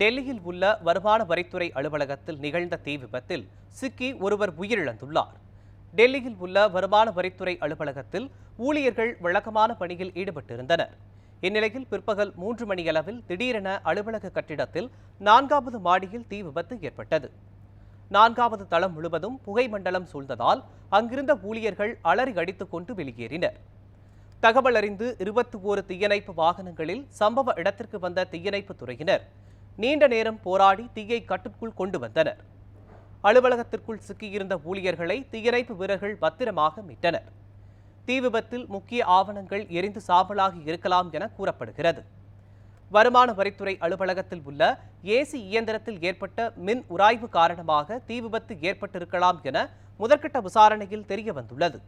டெல்லியில் உள்ள வருமான வரித்துறை அலுவலகத்தில் நிகழ்ந்த தீ விபத்தில் சிக்கி ஒருவர் உயிரிழந்துள்ளார். டெல்லியில் உள்ள வருமான வரித்துறை அலுவலகத்தில் ஊழியர்கள் வழக்கமான பணியில் ஈடுபட்டிருந்தனர். இந்நிலையில் பிற்பகல் மூன்று மணியளவில் திடீரென அலுவலக கட்டிடத்தில் நான்காவது மாடியில் தீ விபத்து ஏற்பட்டது. நான்காவது தளம் முழுவதும் புகை மண்டலம் சூழ்ந்ததால் அங்கிருந்த ஊழியர்கள் அலறி அடித்துக் கொண்டு வெளியேறினர். தகவல் அறிந்து இருபத்தி ஓரு தீயணைப்பு வாகனங்களில் சம்பவ இடத்திற்கு வந்த தீயணைப்பு துறையினர் நீண்ட நேரம் போராடி தீயை கட்டுக்குள் கொண்டு வந்தனர். அலுவலகத்திற்குள் சிக்கியிருந்த ஊழியர்களை தீயணைப்பு வீரர்கள் பத்திரமாக மீட்டனர். தீ விபத்தில் முக்கிய ஆவணங்கள் எரிந்து சாம்பலாகி இருக்கலாம் என கூறப்படுகிறது. வருமான வரித்துறை அலுவலகத்தில் உள்ள ஏசி இயந்திரத்தில் ஏற்பட்ட மின் உராய்வு காரணமாக தீ விபத்து ஏற்பட்டிருக்கலாம் என முதற்கட்ட விசாரணையில் தெரிய வந்துள்ளது